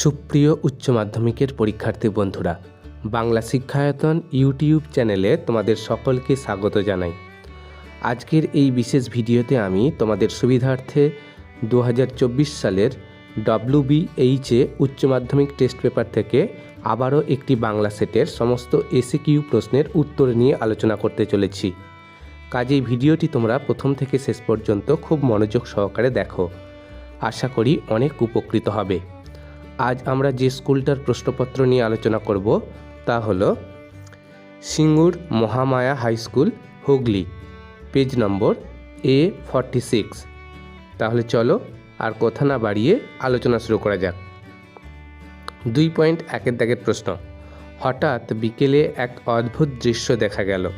সুপ্রিয় উচ্চ মাধ্যমিকের পরীক্ষার্থী বন্ধুরা, বাংলা শিক্ষায়তন ইউটিউব চ্যানেলে তোমাদের সকলকে স্বাগত জানাই। আজকের এই বিশেষ ভিডিওতে আমি তোমাদের সুবিধার্থে দু হাজার চব্বিশ সালের ডব্লিউবিএইচে উচ্চ মাধ্যমিক টেস্ট পেপার থেকে আবারও একটি বাংলা সেটের সমস্ত এসিকিউ প্রশ্নের উত্তর নিয়ে আলোচনা করতে চলেছি। কাজেই ভিডিওটি তোমরা প্রথম থেকে শেষ পর্যন্ত খুব মনোযোগ সহকারে দেখো। আশা করি অনেক উপকৃত হবে। আজ আমরা যে স্কুলটার প্রশ্নপত্র নিয়ে আলোচনা করব, তা হল Singur Mahamaya high school, Hooghly. Page number A forty six তাহলে চলো আর কথা না বাড়িয়ে আলোচনা শুরু করা যাক। দুই পয়েন্ট একের দাগের প্রশ্ন। হঠাৎ বিকেলে এক অদ্ভুত দৃশ্য দেখা গেল।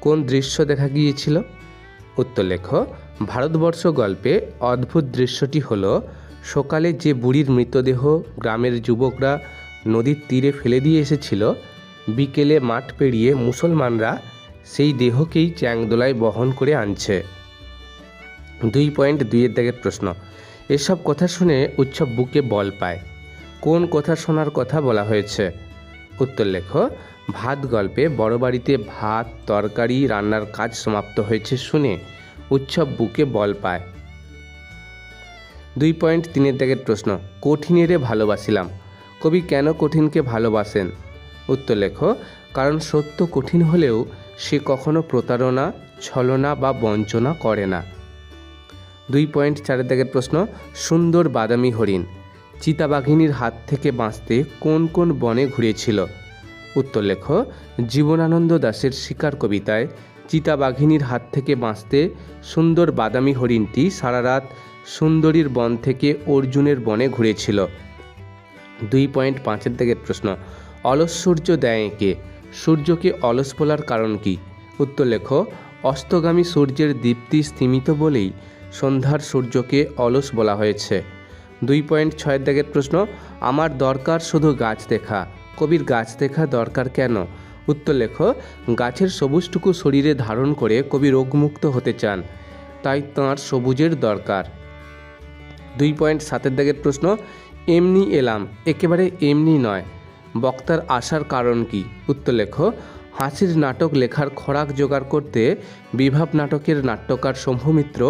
কোন দৃশ্য দেখা গিয়েছিল? উত্তর লেখ, ভারতবর্ষ গল্পে অদ্ভুত দৃশ্যটি হলো সকালে যে বুড়ির মৃতদেহ গ্রামের যুবকরা নদীর তীরে ফেলে দিয়ে এসেছিল, বিকেলে মাঠ পেরিয়ে মুসলমানরা সেই দেহকেই চ্যাংদোলায় বহন করে আনছে। দুই পয়েন্ট দুইয়ের দাগের প্রশ্ন, এসব কথা শুনে উৎসব বুকে বল পায়। কোন কথা শোনার কথা বলা হয়েছে? উত্তর লেখ, ভাত গল্পে বড় বাড়িতে ভাত, তরকারি, রান্নার কাজ সমাপ্ত হয়েছে শুনে উৎসব বুকে বল পায়। দুই পয়েন্ট তিনের দাগের প্রশ্ন, কঠিনেরে ভালোবাসিলাম। কবি কেন কঠিনকে ভালোবাসেন? উত্তর লেখ, কারণ সত্য কঠিন হলেও সে কখনো প্রতারণা, ছলনা বা বঞ্চনা করে না। দুই পয়েন্ট চারের দাগের প্রশ্ন, সুন্দর বাদামি হরিণ, চিতাবাঘিনীর হাত থেকে বাঁচতে কোন কোন বনে ঘুরেছিল? উত্তর লেখ, জীবনানন্দ দাশের শিকার কবিতায়, চিতাবাঘিনীর হাত থেকে বাঁচতে সুন্দর বাদামি হরিণটি সারা রাত সুন্দরীর বন থেকে অর্জুনের বনে ঘুরেছিল। দুই পয়েন্ট পাঁচের দিকের প্রশ্ন, অলস সূর্য দেয় এঁকে সূর্যকে অলস বলার কারণ কি? উত্তর লেখ, অস্তগামী সূর্যের দীপ্তি স্থিমিত বলেই সন্ধ্যার সূর্যকে অলস বলা হয়েছে। দুই পয়েন্ট ছয়ের দাগের প্রশ্ন, আমার দরকার শুধু গাছ দেখা। কবির গাছ দেখা দরকার কেন? উত্তর লেখ, গাছের সবুজটুকু শরীরে ধারণ করে কবি রোগমুক্ত হতে চান, তাই তাঁর সবুজের দরকার। দুই পয়েন্ট সাতের দাগের প্রশ্ন, এমনি এলাম, একেবারে এমনি নয়। বক্তার আসার কারণ কি? উত্তর লেখ, হাসির নাটক লেখার খোরাক জোগাড় করতে বিভাব নাটকের নাট্যকার শম্ভুমিত্র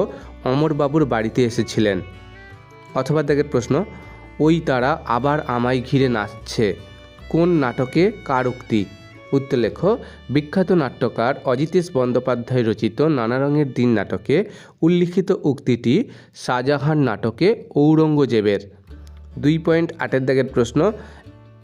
অমরবাবুর বাড়িতে এসেছিলেন। অথবা দাগের প্রশ্ন, ওই তারা আবার আমায় ঘিরে নাচছে। কোন নাটকে কার উক্তি? উত্তর লেখ বিখ্যাত নাট্যকার অজিতেশ বন্দ্যোপাধ্যায় রচিত নানা রঙের দিন নাটকে উল্লিখিত উক্তিটি, শাহজাহান নাটকে ঔরঙ্গজেবের। দুই পয়েন্ট আটের দাগের প্রশ্ন,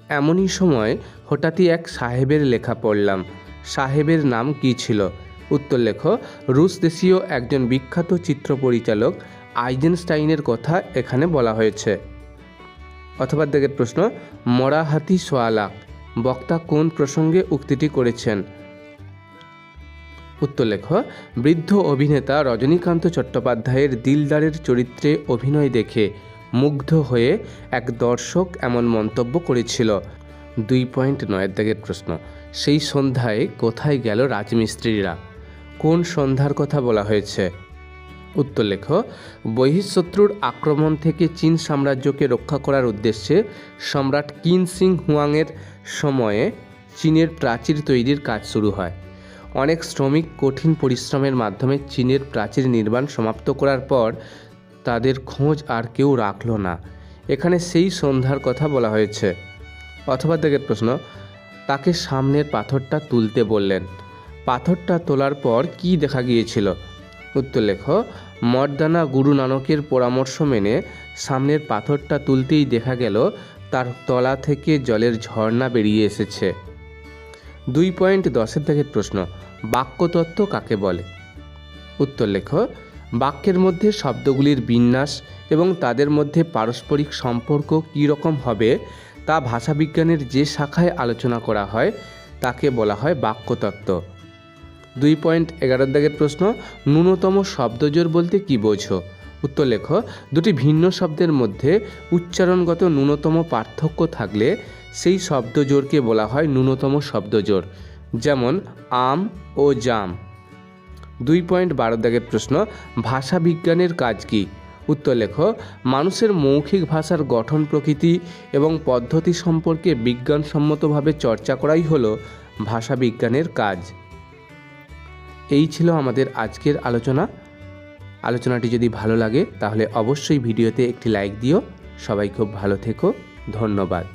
এমনই সময় হঠাৎই এক সাহেবের লেখা পড়লাম। সাহেবের নাম কী ছিল? উত্তর লেখ, রুশ দেশীয় একজন বিখ্যাত চিত্র পরিচালক আইজেনস্টাইনের কথা এখানে বলা হয়েছে। অথবা দেখের প্রশ্ন মরা হাতি সোয়ালাক বক্তা কোন প্রসঙ্গে উক্তিটি করেছেন? উত্তরলেখ বৃদ্ধ অভিনেতা রজনীকান্ত চট্টোপাধ্যায়ের দিলদারের চরিত্রে অভিনয় দেখে মুগ্ধ হয়ে এক দর্শক এমন মন্তব্য করেছিল। দুই পয়েন্ট নয়ের দাগের প্রশ্ন, সেই সন্ধ্যায় কোথায় গেল রাজমিস্ত্রিরা? কোন সন্ধ্যার কথা বলা হয়েছে? উত্তরলেখ বহিঃশত্রুর আক্রমণ থেকে চীন সাম্রাজ্যকে রক্ষা করার উদ্দেশ্যে সম্রাট কিন সিং হুয়াংয়ের সময়ে চীনের প্রাচীর তৈরির কাজ শুরু হয়। অনেক শ্রমিক কঠিন পরিশ্রমের মাধ্যমে চীনের প্রাচীর নির্মাণ সমাপ্ত করার পর তাদের খোঁজ আর কেউ রাখল না। এখানে সেই সন্ধ্যার কথা বলা হয়েছে। অথবা দেখের প্রশ্ন, তাকে সামনের পাথরটা তুলতে বললেন। পাথরটা তোলার পর কি দেখা গিয়েছিল? উত্তর লেখ, মর্দানা গুরু নানকের পরামর্শ মেনে সামনের পাথরটা তুলতেই দেখা গেল তার তলা থেকে জলের ঝর্ণা বেরিয়ে এসেছে। দুই পয়েন্ট দশের দাগের প্রশ্ন, বাক্যতত্ত্ব কাকে বলে? উত্তর লেখ, বাক্যের মধ্যে শব্দগুলির বিন্যাস এবং তাদের মধ্যে পারস্পরিক সম্পর্ক কী রকম হবে তা ভাষাবিজ্ঞানের যে শাখায় আলোচনা করা হয়, তাকে বলা হয় বাক্যতত্ত্ব। দুই পয়েন্ট এগারোর দাগের প্রশ্ন, ন্যূনতম শব্দজোর বলতে কি বোঝো? উত্তর লেখ, দুটি ভিন্ন শব্দের মধ্যে উচ্চারণগত ন্যূনতম পার্থক্য থাকলে সেই শব্দজোরকে বলা হয় ন্যূনতম শব্দজোর, যেমন আম ও জাম। দুই পয়েন্ট বারো দাগের প্রশ্ন, ভাষা বিজ্ঞানের কাজ কি? উত্তর লেখো, মানুষের মৌখিক ভাষার গঠন প্রকৃতি এবং পদ্ধতি সম্পর্কে বিজ্ঞানসম্মতভাবে চর্চা করাই হলো ভাষা বিজ্ঞানের কাজ। এই ছিল আমাদের আজকের আলোচনা। আলোচনাটি যদি ভালো লাগে, তাহলে অবশ্যই ভিডিওতে একটি লাইক দিও। সবাই খুব ভালো থেকো। ধন্যবাদ।